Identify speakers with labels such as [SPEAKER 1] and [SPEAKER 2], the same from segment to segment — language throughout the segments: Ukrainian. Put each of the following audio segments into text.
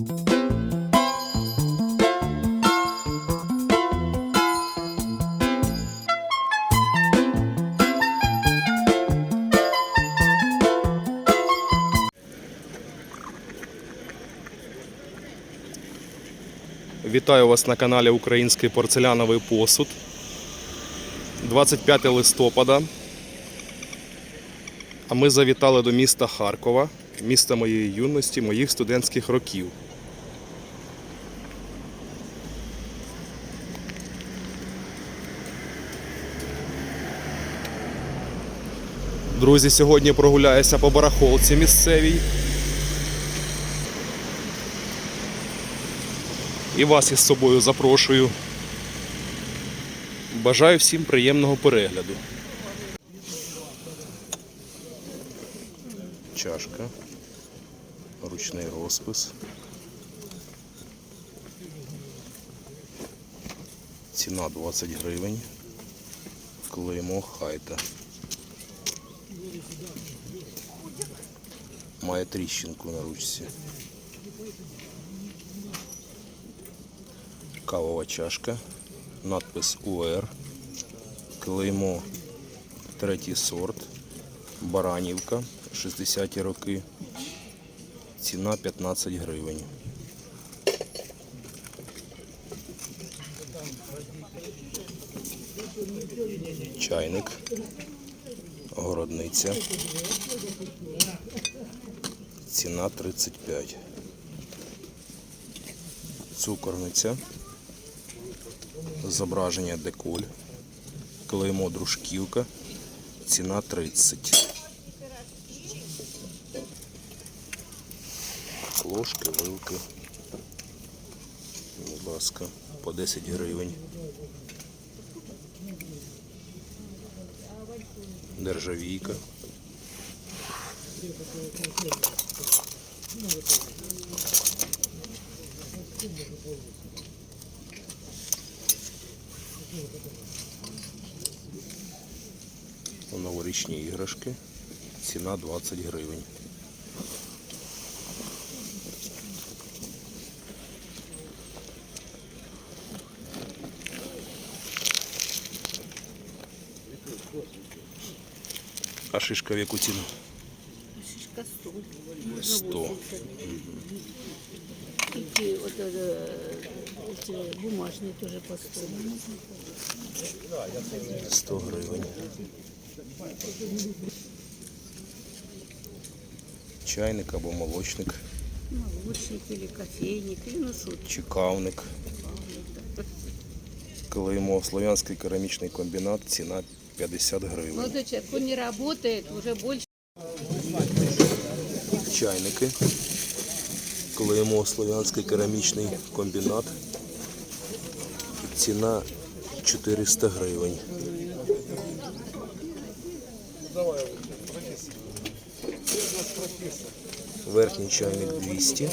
[SPEAKER 1] Вітаю вас на каналі Український порцеляновий посуд. 25 листопада. А ми завітали до міста Харкова, міста моєї юності, моїх студентських років. Друзі, сьогодні прогуляюся по барахолці місцевій. І вас із собою запрошую. Бажаю всім приємного перегляду. Чашка. Ручний розпис. Ціна 20 гривень. Клеймо хайта. Має тріщинку на ручці. Кавова чашка, надпис УР, клеймо третій сорт, Баранівка, 60-ті роки, ціна 15 гривень. Чайник, городниця, ціна 35. Цукорниця зображення деколь, клеймо дружківка, ціна 30. Ложки, вилки. Будь ласка, по 10 гривень. Державійка. Новорічні іграшки. Ціна 20 гривень. А шишка в яку ціну?
[SPEAKER 2] Шишка 100.
[SPEAKER 1] 100.
[SPEAKER 2] Эти вот э, эти бумажные тоже по 100.
[SPEAKER 1] 100 гривень. Чайник або молочник,
[SPEAKER 2] Молочник или кофейник, или ну что,
[SPEAKER 1] чи кавник. Клеймо Слов'янський керамічний комбінат, ціна 50 гривень.
[SPEAKER 2] Молодой человек, он не работает уже больше.
[SPEAKER 1] Чайники. Клеймо Слов'янський керамічний комбінат. Ціна 400 гривень. Верхній чайник 200.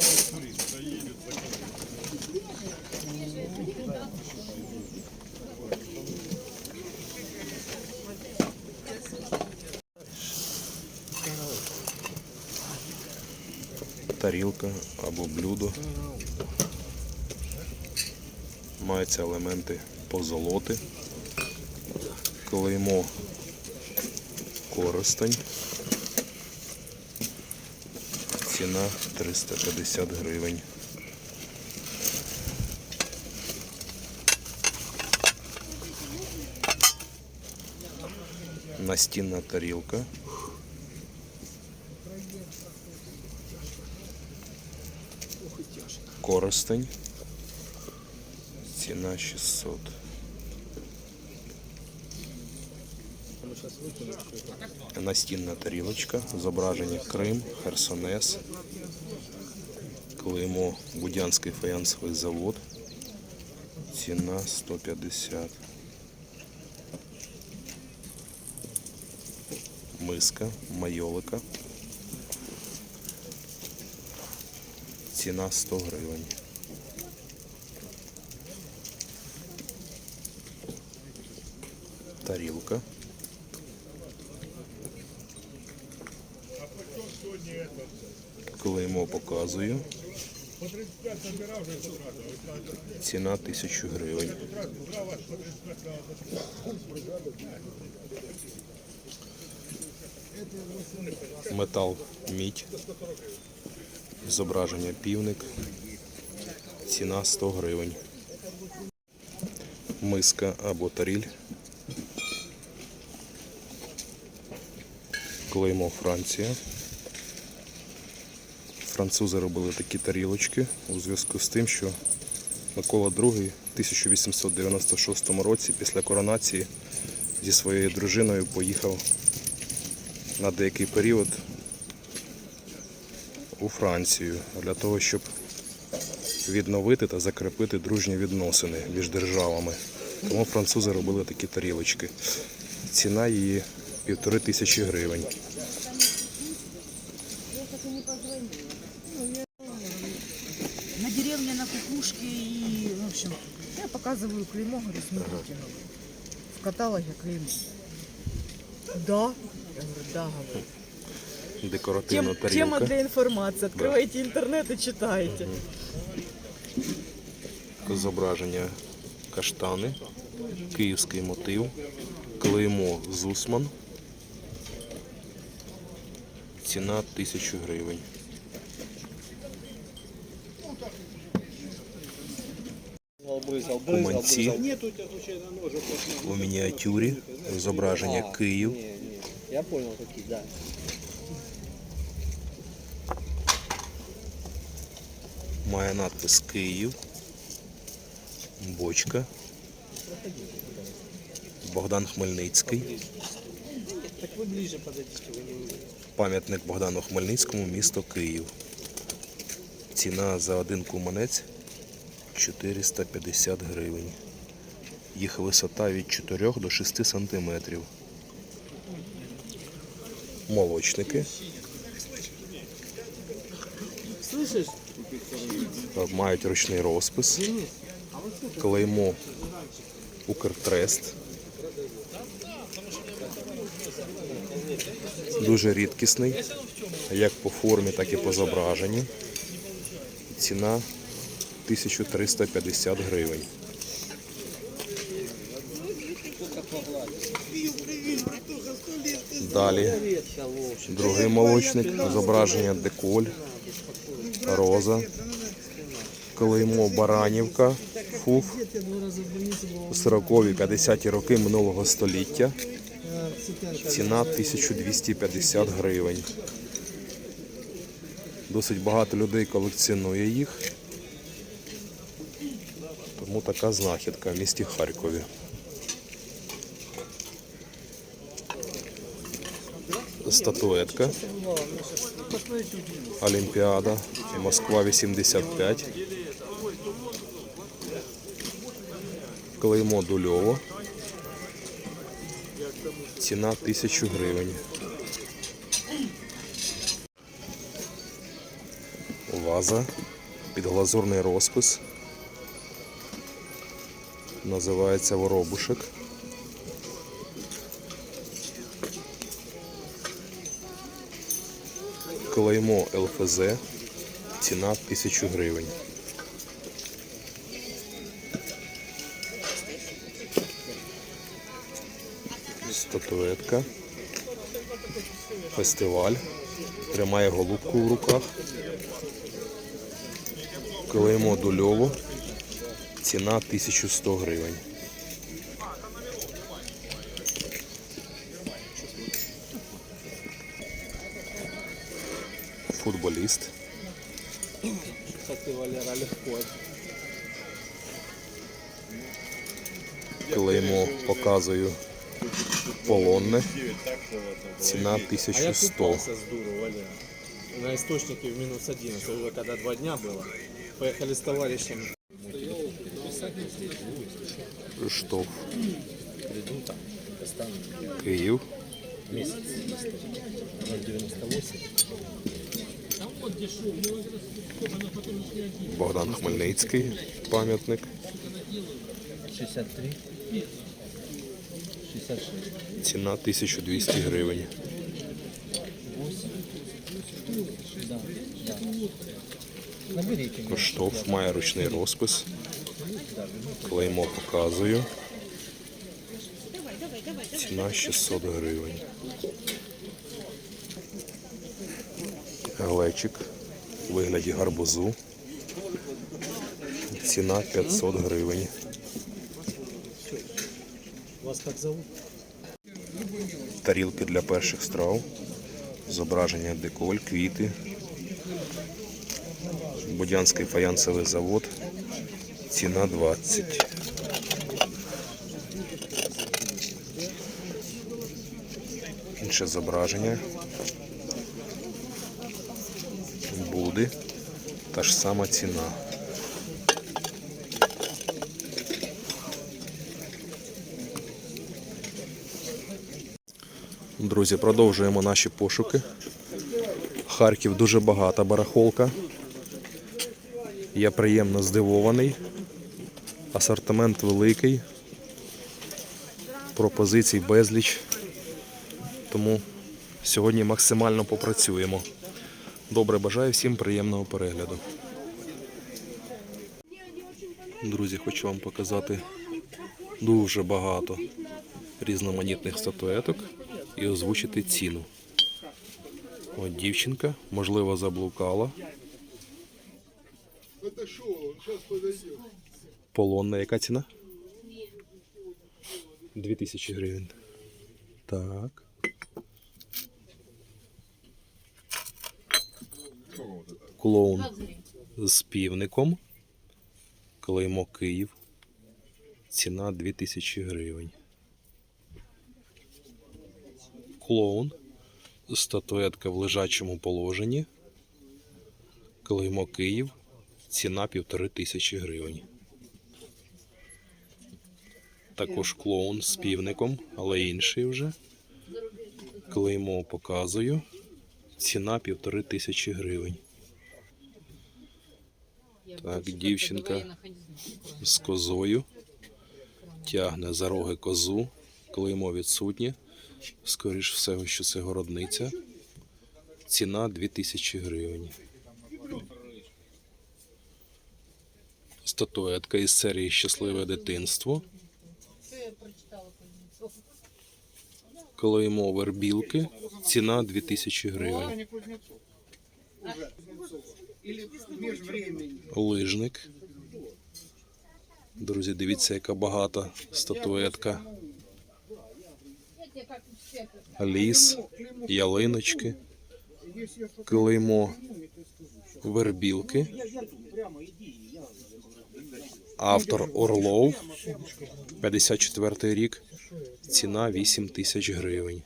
[SPEAKER 1] Тарілка або блюдо. Маються елементи позолоти, клеймо користень. Ціна 350 гривень. Настінна тарілка. Коростень. Ціна 600. Настінна тарілочка, зображення Крим, Херсонес, клеймо Будянський фаянсовий завод. Ціна 150. Миска, майолика. Ціна 100 гривень. Тарілка. Клеймо показую. Ціна 1000 гривень. Метал мідь. Зображення півник. Ціна 100 гривень. Миска або таріль. Клеймо Франція. Французи робили такі тарілочки у зв'язку з тим, що Микола II в 1896 році після коронації зі своєю дружиною поїхав на деякий період у Францію для того, щоб відновити та закріпити дружні відносини між державами. Тому французи робили такі тарілочки. Ціна її півтори тисячі гривень.
[SPEAKER 3] На деревне, на кукушке и, в общем, я показываю клеймо, говорю, смотрите, в каталоге клеймо. Да? Я говорю, да, говорю.
[SPEAKER 1] Декоративна
[SPEAKER 3] Тем- тема
[SPEAKER 1] тарілка.
[SPEAKER 3] для информации. Открывайте интернет и читайте.
[SPEAKER 1] Зображення каштани, київський мотив, клеймо Зусман. Ціна 1000 гривень. Куманці у мініатюрі. Зображення Київ.
[SPEAKER 4] Я понял, какие, да.
[SPEAKER 1] Має надпис Київ. Бочка. Богдан Хмельницький. Пам'ятник Богдану Хмельницькому, місто Київ. Ціна за один куманець 450 гривень. Їх висота від 4 до 6 сантиметрів. Молочники.
[SPEAKER 4] Слышишь?
[SPEAKER 1] Мають ручний розпис. Клеймо Укртрест. Дуже рідкісний, як по формі, так і по зображенню. Ціна 1350 гривень. Далі другий молочник, зображення деколь, роза, клеймо Баранівка, фуф, 40-ві 50-ті роки минулого століття. Ціна 1250 гривень. Досить багато людей колекціонує їх. Тому така знахідка в місті Харкові. Статуетка. Олімпіада. Москва 85. Клеймо Дульово. Ціна 1000 гривень. Ваза. Підглазурний розпис. Називається воробушек. Клеймо ЛФЗ. Ціна 1000 гривень. Статуетка. Фестиваль. Тримає голубку в руках. Клеймо Дульово. Ціна 1100 гривень. Футболіст.
[SPEAKER 4] Легко.
[SPEAKER 1] Клеймо показую полонне. Ціна
[SPEAKER 4] А я
[SPEAKER 1] 1100.
[SPEAKER 4] дуру, Валера. На источнике в минус 11, уже когда два дня было. Поехали с товарищами.
[SPEAKER 1] Штоф. Київ.
[SPEAKER 4] Месяц. 0,98.
[SPEAKER 1] Богдан Хмельницький. Пам'ятник.
[SPEAKER 4] 63. 66.
[SPEAKER 1] Ціна 1200 гривень. Коштовх має ручний розпис. Клеймо показую. Ціна 600 гривень. Глечик у вигляді гарбузу. Ціна 500 гривень.
[SPEAKER 4] Вас зовут?
[SPEAKER 1] Тарілки для перших страв. Зображення деколь, квіти. Будянський фаянсовий завод. Ціна 20. Інше зображення. Та ж сама ціна. Друзі, продовжуємо наші пошуки. Харків дуже багата барахолка. Я приємно здивований. Асортимент великий. Пропозицій безліч. Тому сьогодні максимально попрацюємо. Добре, бажаю всім приємного перегляду. Друзі, хочу вам показати дуже багато різноманітних статуеток і озвучити ціну. От дівчинка, можливо, заблукала. Полонна, яка ціна? 2000 гривень. Так. Клоун з півником. Клеймо Київ. Ціна 2000 гривень. Клоун. Статуетка в лежачому положенні. Клеймо Київ. Ціна півтори тисячі гривень. Також клоун з півником, але інший вже. Клеймо показую. Ціна півтори тисячі гривень. Так, дівчинка з козою. Тягне за роги козу. Клеймо відсутнє. Скоріш всього, що це городниця. Ціна 2000 гривень. Статуетка із серії Щасливе дитинство. Клеймо вербілки. Ціна 2000 гривень. Лижник. Друзі, дивіться, яка багата статуетка. Ліс, ялиночки, клеймо вербілки. Автор Орлов, 54 рік. Ціна 8 тисяч гривень.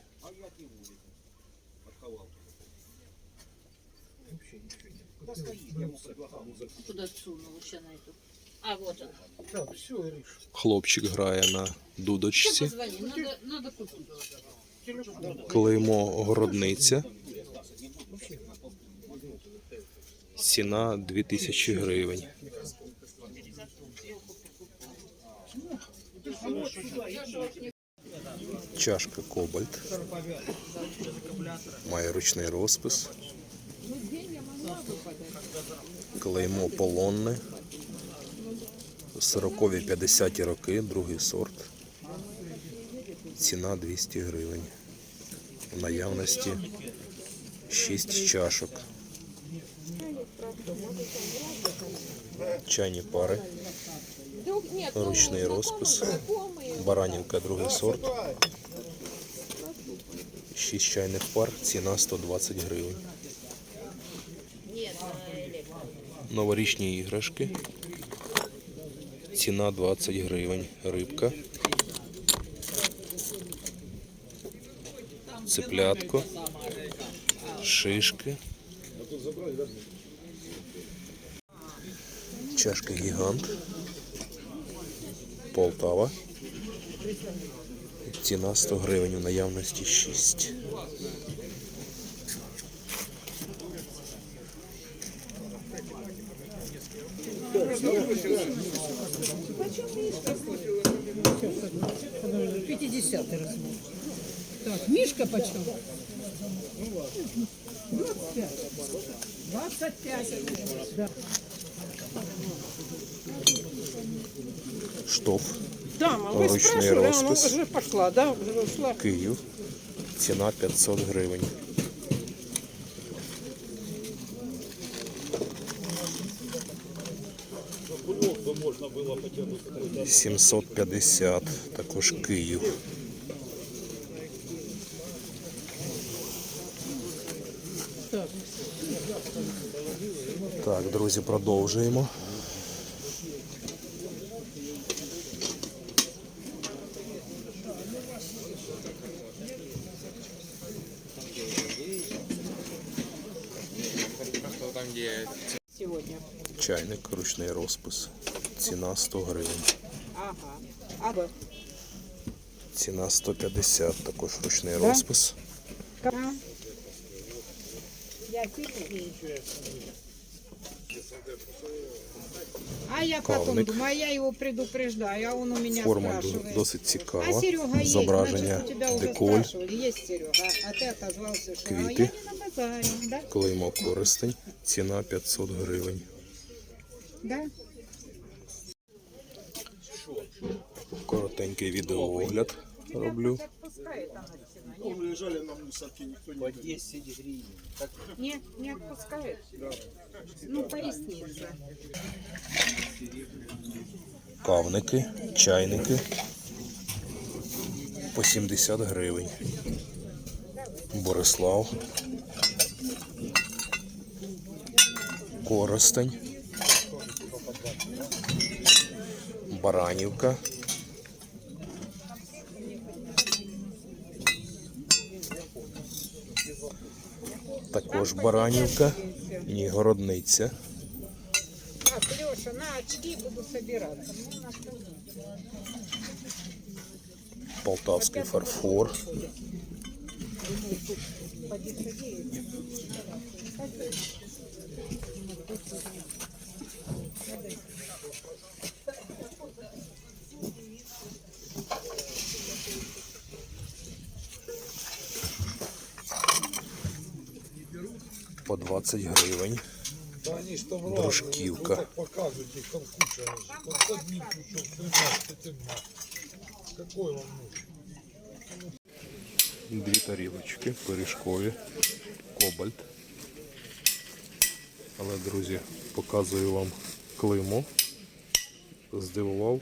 [SPEAKER 1] Хлопчик грає на дудочці. Клеймо городниця. Ціна 2000 гривень. Чашка Кобальт. Має ручний розпис. Клеймо полонне. 40-50 роки, другий сорт. Ціна 200 гривень. В наявності 6 чашок. Чайні пари. Ручний розпис. Баранівка другий сорт. 6 чайних пар. Ціна 120 гривень. Новорічні іграшки. Ціна 20 гривень. Рибка. Цеплятко. Шишки. Чашка гігант. Полтава. Ціна 100 гривень у наявності 6.
[SPEAKER 5] Пятидесятый размер. Так, мишка почем?
[SPEAKER 1] Штоф,
[SPEAKER 5] Да, мама, вы
[SPEAKER 1] Ручной
[SPEAKER 5] спрашивали, она
[SPEAKER 1] роспись.
[SPEAKER 5] уже пошла, да, ушла.
[SPEAKER 1] Київ. Ціна 500 гривень. Сімсот п'ятдесят, також Київ. Так, друзі, продовжуємо.
[SPEAKER 5] Сегодня.
[SPEAKER 1] Чайник, ручний розпис. Ціна 100 гривень.
[SPEAKER 5] Ага. А вы?
[SPEAKER 1] Ціна 150, також ручний розпис.
[SPEAKER 5] А? Я сильно?
[SPEAKER 6] А я потом
[SPEAKER 1] Кавник.
[SPEAKER 6] думаю, а я его предупреждаю, а он у меня
[SPEAKER 1] Форма
[SPEAKER 6] спрашивает.
[SPEAKER 1] досить
[SPEAKER 6] а
[SPEAKER 1] цікава.
[SPEAKER 6] Серега есть,
[SPEAKER 1] Зображення
[SPEAKER 6] значит, у тебя уже
[SPEAKER 1] деколь,
[SPEAKER 6] спрашивали, есть Серега, а ты отозвался, что а я
[SPEAKER 1] Квиты.
[SPEAKER 6] не на базаре, да?
[SPEAKER 1] клеймо користень. Ціна 500 гривень.
[SPEAKER 6] Да?
[SPEAKER 1] Коротенький відеоогляд роблю.
[SPEAKER 6] Нет, не отпускает. Ну, поясница.
[SPEAKER 1] Кавники, чайники по 70 гривень. Борислав. Коростень. Баранівка. Також Баранівка. Ні, городниця.
[SPEAKER 6] Так, Леша, на очки буду собираться. Ну?
[SPEAKER 1] Полтавський фарфор. По 20 гривень. Дружківка.
[SPEAKER 7] Показывайте, их куча. Вот одни крючок, 13, Какой вам нужен?
[SPEAKER 1] Дві тарілочки пиріжкові, кобальт. Але, друзі, показую вам клеймо. Здивував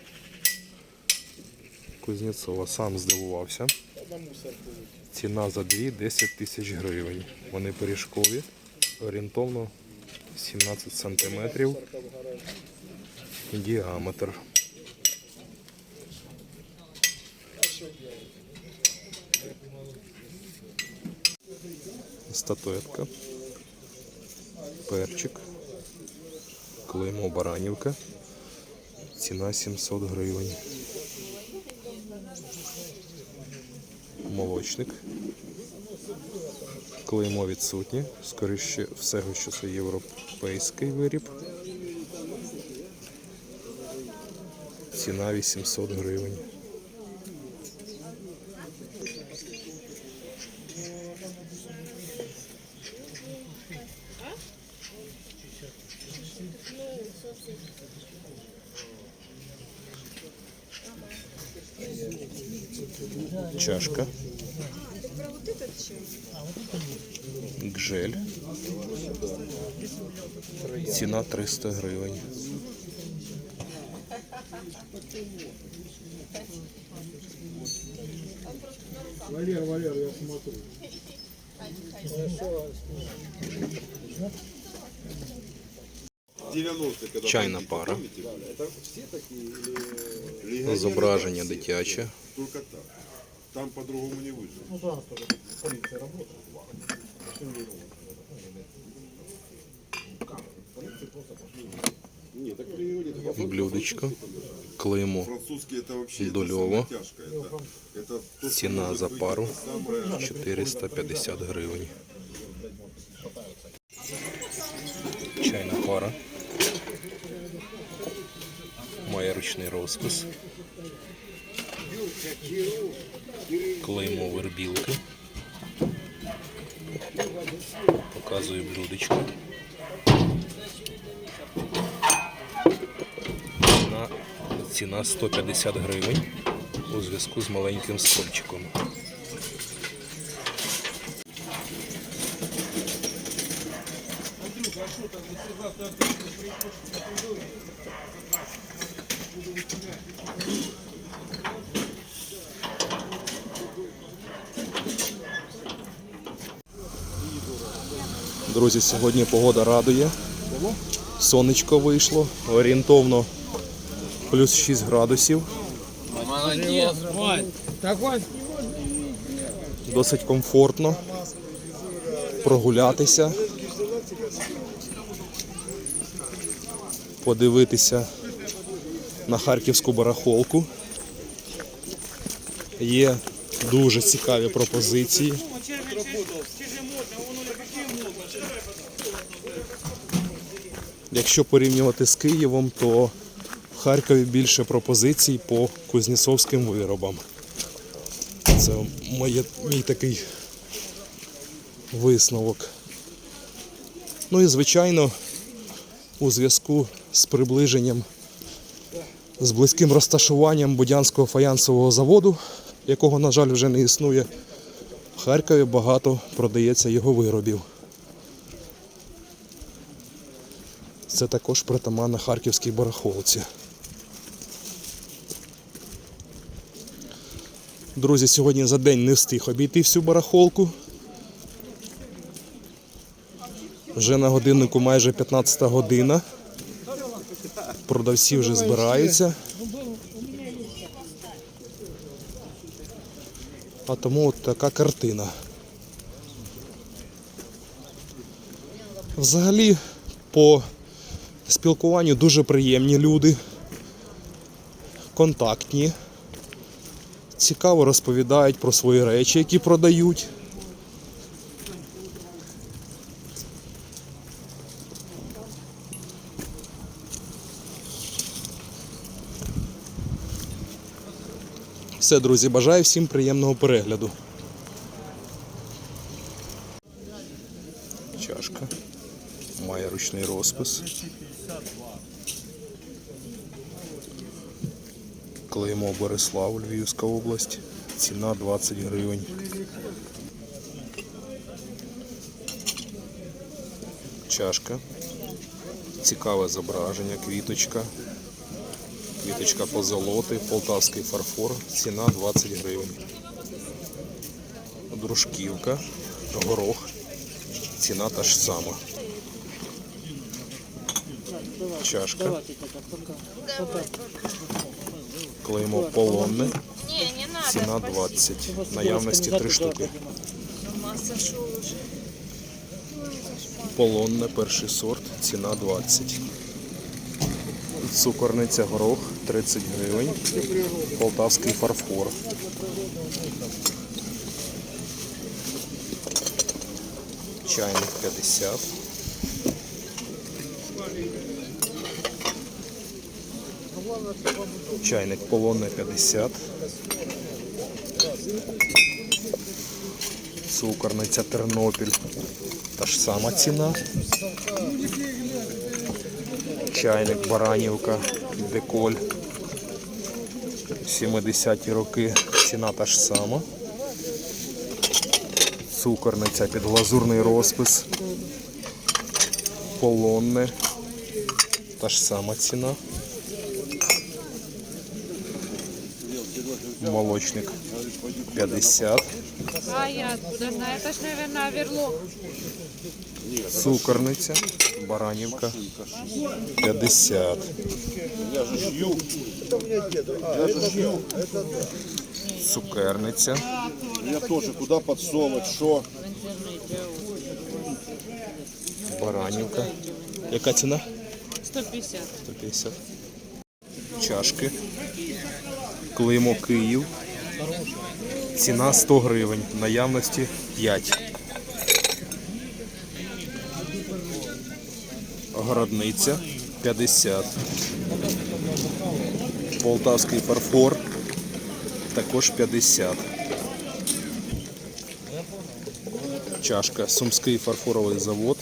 [SPEAKER 1] Кузнєцова, сам здивувався. Ціна за дві 10 тисяч гривень. Вони пиріжкові, орієнтовно 17 сантиметрів. Діаметр. статуетка, перчик, клеймо Баранівка, ціна 700 гривень. Молочник. Клеймо відсутнє. Скоріше всього, що це європейський виріб. Ціна 800 гривень. Чашка. Гжель. Ціна 300 гривень.
[SPEAKER 7] Валер, Валер, я смотрю.
[SPEAKER 1] Чайна пара. Зображення дитяче.
[SPEAKER 8] Только так. Там по-другому не выживет. Нет, так переводит.
[SPEAKER 1] Блюдечко. Клеймо.
[SPEAKER 8] Французский это вообще это
[SPEAKER 1] Дулево.
[SPEAKER 8] самое тяжкое. Это, это то, что
[SPEAKER 1] Ціна
[SPEAKER 8] может
[SPEAKER 1] за
[SPEAKER 8] быть
[SPEAKER 1] пару
[SPEAKER 8] самое
[SPEAKER 1] 450 гривень. Чайна пара. Має ручний розпис. Клеймо вербілки. Показую блюдечко. Ціна, ціна 150 гривень у зв'язку з маленьким скольчиком. Друзі, сьогодні погода радує. Сонечко вийшло, орієнтовно плюс 6 градусів. Досить комфортно прогулятися, подивитися на харківську барахолку. Є дуже цікаві пропозиції. Якщо порівнювати з Києвом, то в Харкові більше пропозицій по кузнєцовським виробам. Це моє, мій такий висновок. Ну і звичайно, у зв'язку з приближенням, з близьким розташуванням Будянського фаянсового заводу, якого, на жаль, вже не існує, в Харкові багато продається його виробів. Це також притаманна харківській барахолці. Друзі, сьогодні за день не встиг обійти всю барахолку. Вже на годиннику майже 15 година. Продавці вже збираються. А тому от така картина. Взагалі, по спілкуванню дуже приємні люди, контактні, цікаво розповідають про свої речі, які продають. Все, друзі, бажаю всім приємного перегляду. Чашка. Має ручний розпис. Клеймо Борислав, Львівська область. Ціна 20 гривень. Чашка. Цікаве зображення, квіточка. Квіточка позолоти, полтавський фарфор. Ціна 20 гривень. Дружківка, горох. Ціна та ж сама. Чашка. Клеймо полонне. Ціна 20. Наявності 3 штуки. Полонне, перший сорт, ціна 20. Цукорниця горох 30 гривень. Полтавський фарфор. Чайник 50. Чайник полонне 50. Цукорниця Тернопіль. Та ж сама ціна. Чайник Баранівка, Деколь. 70-ті роки. Ціна та ж сама. Цукорниця під глазурний розпис. Полонне. Та ж сама ціна. Молочник 50.
[SPEAKER 6] А я откуда знаю? Это ж, наверное, оверлок.
[SPEAKER 1] Цукорниця, Баранівка 50. Цукерниця
[SPEAKER 8] Я тоже куда подсовывать, что?
[SPEAKER 1] Баранівка. Яка ціна?
[SPEAKER 6] 150.
[SPEAKER 1] 150. Чашки. Клеймо Київ. Ціна 100 гривень. Наявності 5. Городниця 50. Полтавський фарфор також 50. Чашка. Сумський фарфоровий завод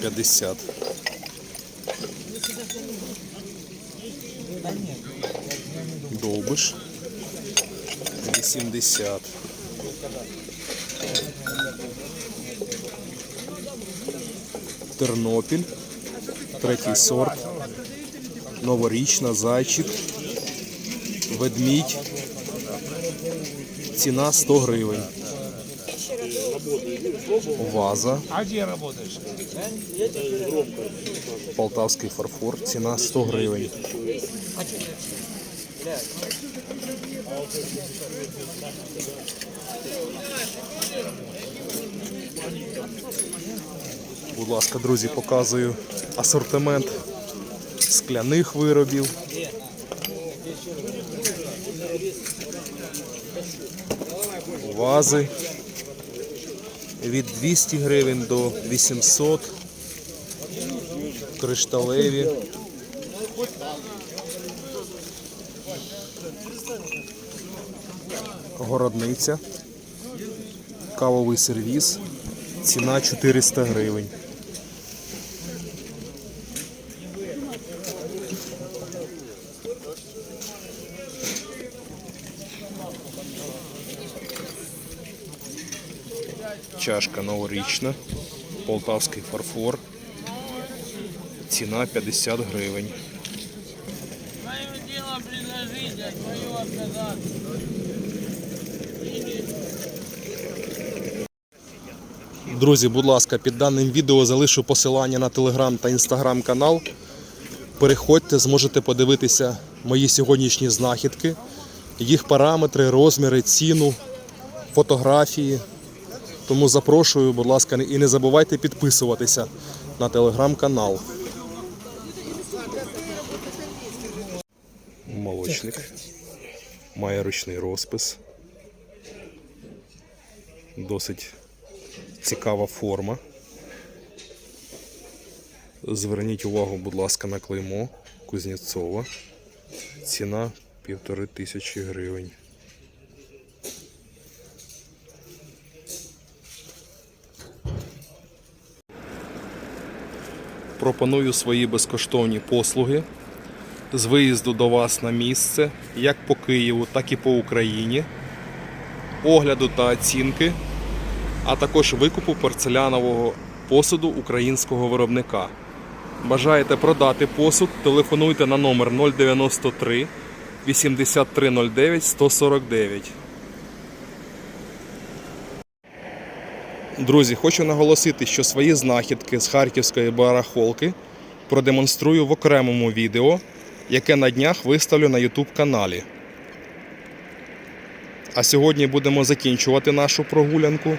[SPEAKER 1] 50. Довбиш 80. Тернопіль. Третій сорт. Новорічна, зайчик. Ведмідь. Ціна 100 гривень. Ваза. Полтавський фарфор. Ціна 100 гривень. Будь ласка, друзі, показую асортимент скляних виробів. Вази від 200 гривень до 800 кришталеві. Городниця. Кавовий сервіс. Ціна 400 гривень. Чашка новорічна. Полтавський фарфор. Ціна 50 гривень. Друзі, будь ласка, під даним відео залишу посилання на телеграм та інстаграм канал. Переходьте, зможете подивитися мої сьогоднішні знахідки, їх параметри, розміри, ціну, фотографії. Тому запрошую, будь ласка, і не забувайте підписуватися на телеграм-канал. Молочник. Має ручний розпис. Досить цікава форма. Зверніть увагу, будь ласка, на клеймо Кузнєцова. Ціна півтори тисячі гривень. Пропоную свої безкоштовні послуги з виїзду до вас на місце, як по Києву, так і по Україні, огляду та оцінки, а також викупу порцелянового посуду українського виробника. Бажаєте продати посуд? Телефонуйте на номер 093 8309 149. Друзі, хочу наголосити, що свої знахідки з харківської барахолки продемонструю в окремому відео, яке на днях виставлю на YouTube каналі. А сьогодні будемо закінчувати нашу прогулянку.